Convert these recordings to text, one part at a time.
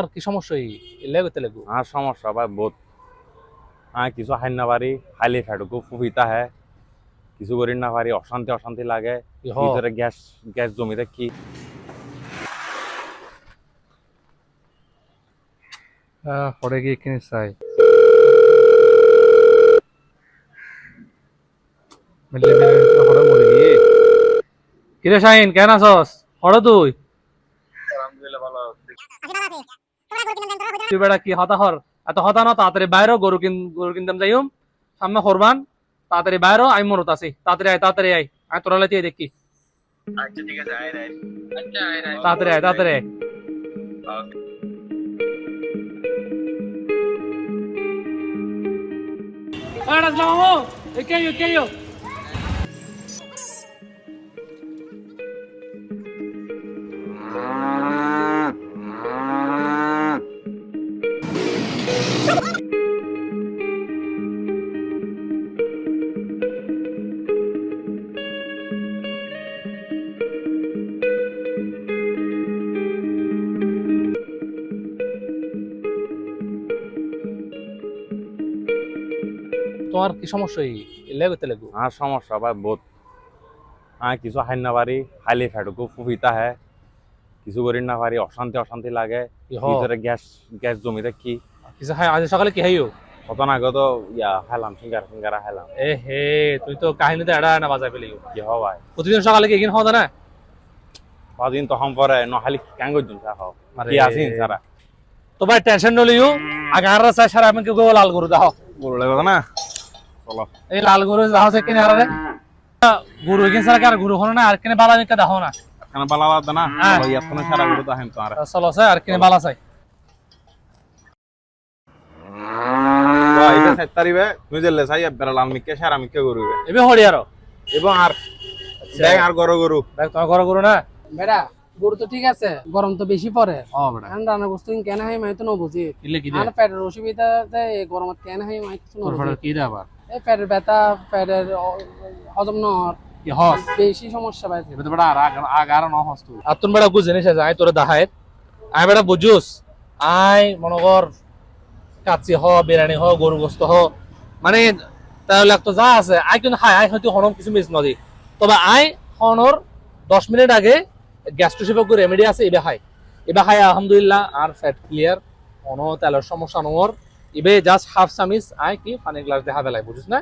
তোমার কি সমস্যা এই লেগে তেলেগু? আর সমস্যা ভাই বহুত। হ্যাঁ কিছু হাই না পারি হাইলে ফেটুকু ফুফিতা হ্যাঁ কিছু করি না পারি অশান্তি অশান্তি লাগে। ভিতরে গ্যাস গ্যাস জমিতে কি? পরে গিয়ে কিনে চাই। কিরে শাহিন কেন আছস? হরে তুই। তুই বেড়া কি হতা হর? এত হতা না তাড়াতাড়ি বাইরে গরু কিন গরু কিনতাম যাইম সামনে হরবান তাড়াতাড়ি বাইরে আমি মরত আছি। তাড়াতাড়ি আয় তাড়াতাড়ি আয়। আমি তোরা লাইতে দেখি। আচ্ছা ঠিক আছে আয় রাই তাড়াতাড়ি আয় তাড়াতাড়ি আয়. তোমার কি সমস্যা এই লেগে তেলেগু? আর সমস্যা ভাই বহুত। হ্যাঁ কিছু হাই না পারি হাইলে ফেটুকু ফুফিতা হ্যাঁ কিছু করি না পারি অশান্তি অশান্তি লাগে। ভিতরে গ্যাস গ্যাস জমিতে কি কিছু হাই আজ সকালে কি হাইও কত না ইয়া খাইলাম ফিঙ্গার ফিঙ্গারা খাইলাম। এ হে তুই তো কাহিনীতে এড়া না বাজাই ফেলি কি হওয়া ভাই? প্রতিদিন সকালে কি এগিন হওয়া না কদিন তখন পরে নহালি কেন করছেন চা খাও। কি আছেন সারা তো ভাই টেনশন নলিও। আগে আর চাই সারা আমি কেউ লাল গরু দাও গরু লাগবে না চলো। এই লাল গরু দাও সে কিনে আর গরু এগিন সারা আর গরু হলো না আর কিনে বালা মিকা দাও না? এখানে বালা বাদ না। এখন সারা গরু তো হেম তোমার চলো স্যার আর কিনে বালা চাই। এটা সাত তারিখে তুমি যে লেসাই বেড়া লাল মিকে সারা মিকে গরুবে এবে হরি আর এবং আর দেখ আর গরু গরু দেখ তোমার ঘর গরু না? বেটা গরু তো ঠিক আছে গরম তো বেশি পড়ে এখন রান্না বস্তু কেন হয় মাই তো কিলে কি আর পেটের অসুবিধা এই গরমত কেন হয় মাই তো কি দে আবার এই পেটের ব্যথা পেটের হজম কি হস বেশি সমস্যা পাইছে বেটা আর আগার ন হস তুই আর তুমি বেটা গু জিনিস আছে আই তোরে দেখায় আই বেটা বুঝুস আই মনে কর কাচ্চি হ বিরিয়ানি হ গরু গোস্ত হ। মানে তাহলে তো যা আছে। আই কিন্তু হাই আই হয়তো হনম কিছু মিস নদী। তবে আই হনর দশ মিনিট আগে গ্যাস্ট্রোসিপক রেমেডি আছে এবে হাই। এবে হাই আলহামদুলিল্লাহ আর ফ্যাট ক্লিয়ার অন তেলের সমস্যা নহর ইবে জাস্ট হাফ সামিস আই কি পানি গ্লাস দেখা বেলাই বুঝিস না?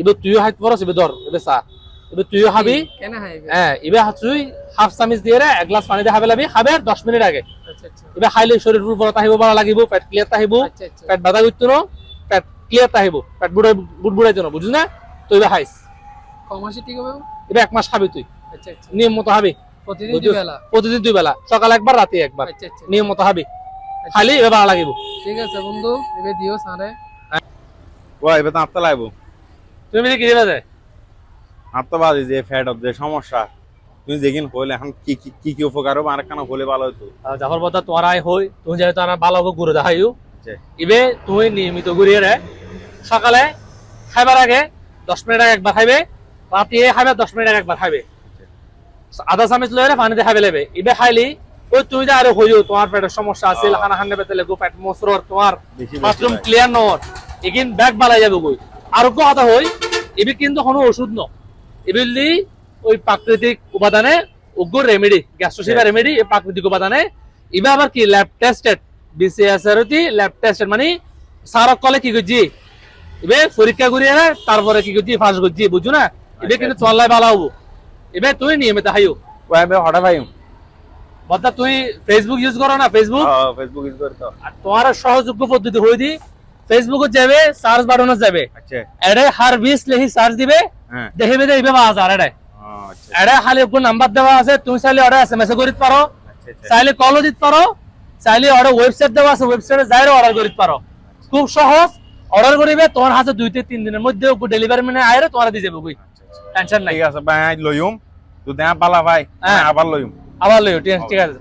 ইবে তুইও হাইত পরস এবে ধর এবে চা। এবে তুইও খাবি। কেন হয় এবার তুই হাফ চামিচ দিয়ে রে এক গ্লাস পানি দিয়ে খাবে লাগবি খাবে দশ মিনিট আগে। এবার খাইলে শরীর উর্বরতা আহিব ভালো লাগিব পেট ক্লিয়ার আহিব। আচ্ছা আচ্ছা। পেট বাধা করতো না পেট ক্লিয়ার আহিব। পেট বুড়াই বুট বুড়াইতো না বুঝিস না তো এবার খাইস কমাসি ঠিক হবে? এবার এক মাস খাবি তুই। আচ্ছা আচ্ছা। নিয়ম মতো খাবি। প্রতিদিন বুঝুস? দুবেলা প্রতিদিন দুই বেলা। সকাল একবার রাতে একবার আচ্ছা আচ্ছা। নিয়ম মতো খাবি। খালি এবার ভালো লাগিব। ঠিক আছে বন্ধু এবে দিও সারে ও এবার তো আত্মা লাগবো। তুমি কি দিবে যায় আত্মবাদী যে ফ্যাট অফ যে সমস্যা। তুমি যেদিন হইলে এখন কি কি কি কি উপকার হবে? আর কেন হলে ভালো হতো যাবার পথে তোমার আয় হই তুমি যেহেতু আমার ভালো হবে ঘুরে দেখাইও। ইবে তুমি নিয়মিত ঘুরিয়ে রে। সকালে খাইবার আগে দশ মিনিট আগে একবার খাইবে রাতে খাইবে দশ মিনিট আগে একবার খাইবে। আধা চামচ লয়ে রে পানিতে খাইবে লাগবে। ইবে খাইলি ওই তুমি যে আরও হইও তোমার পেটের সমস্যা আছে। খানা খান্ডে পেতে লাগবো পেট মসরর তোমার বাথরুম ক্লিয়ার নর এগিন ব্যাগ বালাই যাবে কই আর কথা হই এবে কিন্তু কোনো ওষুধ ন। এবিলি ওই প্রাকৃতিক উপাদানে উগ্র রেমেডি গ্যাস্ট্রোসিভা. রেমেডি এই প্রাকৃতিক উপাদানে। ইবা আবার কি ল্যাব টেস্টেড বিসিএস এর ল্যাব টেস্টেড মানে সারক কলে কি করছি? এবে পরীক্ষা করিয়ে না তারপরে কি করছি? ফাঁস করছি বুঝছ না? এবে কিন্তু চল্লাই ভালো হব। এবে তুই নিয়মিত হাইও। ও এবার হঠাৎ ভাই বদ্দা তুই ফেসবুক ইউজ করো না ফেসবুক ফেসবুক ইউজ করতো আর তোমার সহযোগ্য পদ্ধতি হয়ে দি। ফেসবুকে যাবে সার্চ বাটনে যাবে। আচ্ছা। এডে হার বিস লেহি সার্চ দিবে। হ্যাঁ। দেখিবে যে ইবে বাজার এডে। ও, আচ্ছা। এডে খালি নাম্বার দেওয়া আছে তুমি চাইলে অর্ডার এসএমএস করিতে পারো আচ্ছা আচ্ছা। চাইলে কলও দিতে পারো চাইলে অর্ডার ওয়েবসাইট দেওয়া আছে ওয়েবসাইটে যাইরে অর্ডার করিতে পারো খুব সহজ। অর্ডার করিবে তোমার হাতে দুই থেকে তিন দিনের মধ্যে ডেলিভারি মানে আইরে তোমার দিয়ে যাবে কই টেনশন নাই। ঠিক আছে ভাই লইম তো দেয়া পালা ভাই। আবার লইম আবার লইও আছে ঠিক আছে।